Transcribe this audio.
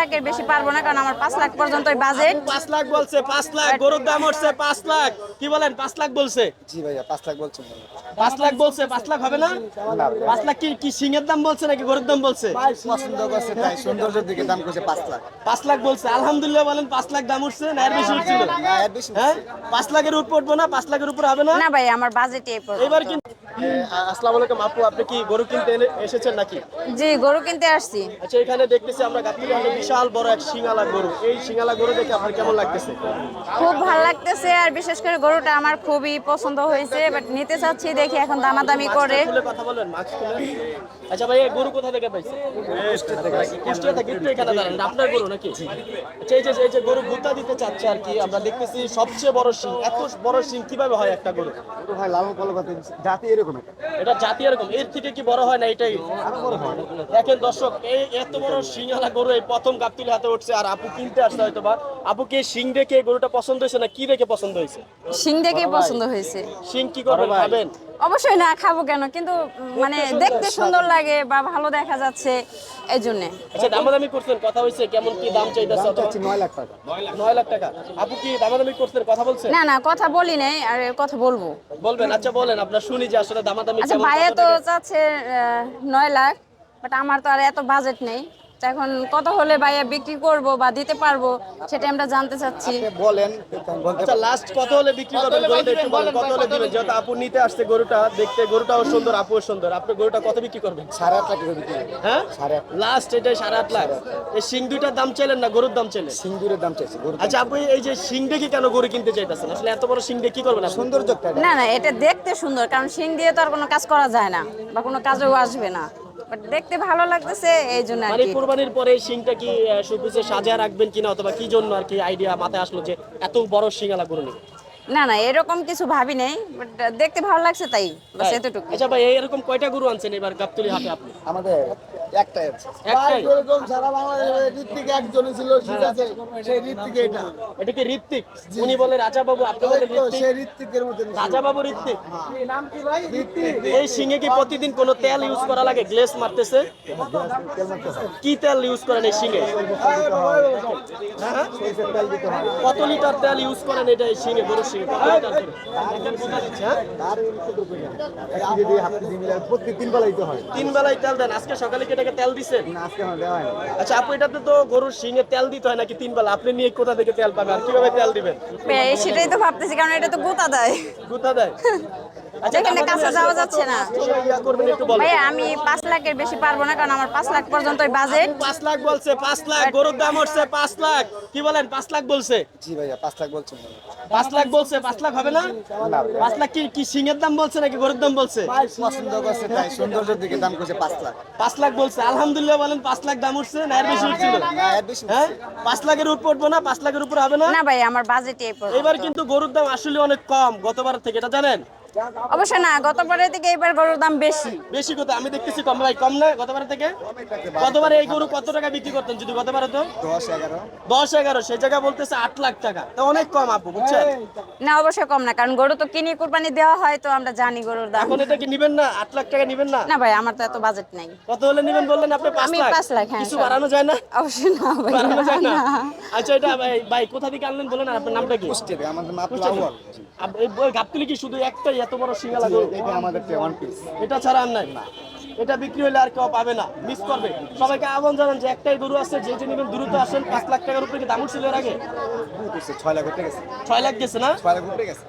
লাখের বেশি পারব না কারণ আমার পাঁচ লাখ পর্যন্তই বাজেট। পাঁচ লাখ বলছে পাঁচ লাখ গরুর দাম হচ্ছে পাঁচ লাখ। কি বলেন পাঁচ লাখ বলছে? জি ভাইয়া পাঁচ লাখ বলছেন পাঁচ লাখ বলছে পাঁচ লাখ হবে না? পাঁচ লাখ কি কি সিংহের দাম বলছে নাকি গরুর দাম বলছে? পছন্দ করছে তাই সৌন্দর্যের দিকে দাম করছে পাঁচ লাখ। পাঁচ লাখ বলছে। আলহামদুলিল্লাহ বলেন পাঁচ লাখ দাম উঠছে না এর বেশি উঠছিল? হ্যাঁ? পাঁচ লাখের উপর উঠবো না পাঁচ লাখের উপর হবে না? না ভাই আমার বাজেট এই পর্যন্ত। এবার কিন্তু আসসালামু আলাইকুম আপু আপনি কি গরু কিনতে এসেছেন নাকি? জি গরু কিনতে আসছি। আচ্ছা এখানে দেখতেছি আমরা হাটে বিশাল বড় এক সিঙ্গালা গরু। এই সিঙ্গালা গরু দেখে আপনার কেমন লাগতেছে? খুব ভালো লাগতেছে আর বিশেষ করে গরুটা আমার খুবই পছন্দ হয়েছে বাট নিতে চাচ্ছি দেখি এখন দামাদামি করে। খুলে কথা বলেন আচ্ছা ভাই এই গরু কোথা থেকে পাইছে কুষ্টিয়া থেকে একটু এখানে দাঁড়ান আপনার গরু নাকি? আচ্ছা এই যে এই যে গরু গুতা দিতে চাচ্ছে আর কি আমরা দেখতেছি সবচেয়ে বড় সিং এত বড় শিং কীভাবে হয় একটা গরু? তো ভাই লালন কলকাতা জাতি এরকম এটা জাতি এরকম এর থেকে কি বড় হয় না এটাই? দেখেন দর্শক এই এত বড় সিংহালা গরু এই প্রথম গাবতুলি হাতে উঠছে আর আপু কিনতে আসছে হয়তো বা আপুকে সিং দেখে গরুটা পছন্দ হয়েছে না কি দেখে পছন্দ হয়েছে? সিং দেখেই পছন্দ হয়েছে। সিং কি করবেন খাবেন? অবশ্যই না খাব কেন? কিন্তু মানে দেখতে সুন্দর লাগে বা ভালো দেখা যাচ্ছে এই জন্য আচ্ছা দামাদামি করছেন কথা হয়েছে কেমন কি দাম চাইতেছে অথবা? হচ্ছে নয় লাখ টাকা। নয় লাখ টাকা। আপু কি দামাদামি করছেন কথা বলছেন? না না কথা বলি নাই আর কথা বলব। বলবেন আচ্ছা বলেন আপনার শুনি যে আসলে দামাদামি আচ্ছা ভাইয়া তো? চাচ্ছে আহ, নয় লাখ বাট আমার তো আর এত বাজেট নেই। তো এখন কত হলে ভাইয়া বিক্রি করব বা দিতে পারব সেটা আমরা জানতে চাচ্ছি। বলেন আচ্ছা লাস্ট কত হলে বিক্রি করবেন গরুটা একটু বলেন কত হলে দিবেন? যেহেতু আপু নিতে আসছে গরুটা দেখতে গরুটাও সুন্দর আপুও সুন্দর। আপনি গরুটা কত বিক্রি করবেন? সাড়ে আট লাখ টাকা বিক্রি হ্যাঁ? সাড়ে আট লাস্ট এটাই সাড়ে আট লাখ। এই সিং দুইটার দাম চাইলেন না গরুর দাম চাইলেন? সিঙ্গুরের দাম চাইছে গরু আচ্ছা আপনি এই যে সিং দেখে কেন গরু কিনতে চাইতেছেন? আসলে এত বড় সিং দেখে কি করবেন আপনি? সৌন্দর্যটা না না এটা দেখতে সুন্দর কারণ শিং দিয়ে তো আর কোনো কাজ করা যায় না বা কোনো কাজেও আসবে না। বাট দেখতে ভালো লাগতেছে এই জন্য আর মানে কি। কুরবানির পরে এই শিংটা কি সুপুষে সাজিয়ে রাখবেন কিনা অথবা কি জন্য আর কি আইডিয়া মাথায় আসলো যে এত বড় শিঙালা গরু না না এরকম কিছু ভাবি নাই বাট দেখতে ভালো লাগছে তাই বাস এতটুকু। আচ্ছা ভাই এরকম কয়টা গরু আনছেন এবার গাবতলি হাটে আপনি? আমাদের একটাই আছে। একটাই। এরকম সারা বাংলাদেশে ঋত্বিক একজনই ছিল ঠিক আছে? সেই ঋত্বিক এটা। এটা কি ঋত্বিক? উনি বলে রাজা বাবু আপনি বলে ঋত্বিক? সেই ঋত্বিকের মতন রাজা বাবু ঋত্বিক? নাম কি ভাই? ঋত্বিক। এই সিংহে কি প্রতিদিন কোনো তেল ইউজ করা লাগে? গ্লেস মারতেছে? কি তেল ইউজ করেন এই সিংহে? হ্যাঁ? তেল দিতে হয় কত লিটার তেল ইউজ করেন এটা এই সিংহে গরুর সিংহে? কত লিটার? হ্যাঁ? প্রত্যেক তিন হয়। বেলায় তেল দেন। আজকে সকালে এটাকে তেল দিছেন? আচ্ছা আপু এটাতে তো গরুর শিঙে তেল দিতে হয় নাকি তিন বেলা আপনি নিয়ে কোথা থেকে তেল পাবেন? আর কীভাবে তেল দিবেন? সেটাই তো ভাবতেছি কারণ এটা তো গোতা দেয়। গোতা দেয়? যেখানে কাছে যাওয়া যাচ্ছে না। করবেন একটু বলেন। ভাই আমি পাঁচ লাখের বেশি পারব না কারণ আমার পাঁচ লাখ পর্যন্তই বাজেট পাঁচ লাখ বলছে পাঁচ লাখ গরুর দাম হচ্ছে পাঁচ লাখ। কি বলেন পাঁচ লাখ বলছে? জি ভাইয়া পাঁচ লাখ বলছেন পাঁচ লাখ বলছে পাঁচ লাখ হবে না? পাঁচ লাখ কি কি সিংহের দাম বলছে নাকি গরুর দাম বলছে? পছন্দ করছে তাই সৌন্দর্যের দিকে দাম করছে পাঁচ লাখ। পাঁচ লাখ বলছে আলহামদুলিল্লাহ বলেন পাঁচ লাখ দাম উঠছে না এর বেশি উঠছিল? না এর বেশি হ্যাঁ? পাঁচ লাখের উপর উঠবো না পাঁচ লাখের উপর হবে না? না ভাই আমার বাজেট এবার কিন্তু গরুর দাম আসলে অনেক কম গতবার থেকে এটা জানেন? অবশ্যই না গতবারের থেকে এবার গরুর দাম বেশি। বেশি কথা আমি দেখতেছি কম ভাই কম না গতবার থেকে? গতবার এই গরু কত টাকা বিক্রি করতেন যদি গতবার হতো দশ এগারো। দশ এগারো সেই জায়গায় বলতেছে আট লাখ টাকা। তো অনেক কম আপু বুঝছেন? না অবশ্যই কম না কারণ গরু তো কিনে কুরবানি দেওয়া হয় তো আমরা জানি গরুর দাম। এখন এটা কি নিবেন না? আট লাখ টাকা নিবেন না? না ভাই আমার তো এত বাজেট নেই। কত হলে নিবেন বললেন আপনি? পাঁচ আমি লাখ? পাঁচ লাখ, হ্যাঁ, কিছু বাড়ানো যায় না? অবশ্যই না ভাই বাড়ানো যায় না। আচ্ছা এটা ভাই ভাই কোথা থেকে আনলেন বলেন আপনার নামটা কি? কুষ্টিয়া থেকে আমাদের মাত্র? আউয়াল গাবতলি কি শুধু একটাই এত বড় সিঙ্গালা গরু এটা আমাদের ওয়ান পিস এটা ছাড়া আর নাই। এটা বিক্রি হলে আর কেউ পাবে না। মিস করবে। সবাইকে আহ্বান জানান যে একটাই গরু আছে যে যে নেবেন দ্রুত আসেন। পাঁচ লাখ টাকার উপরে কি দাম উঠছিল এর আগে? ছয় লাখ উঠে গেছে। ছয় লাখ গেছে না? ছয় লাখ উঠে গেছে।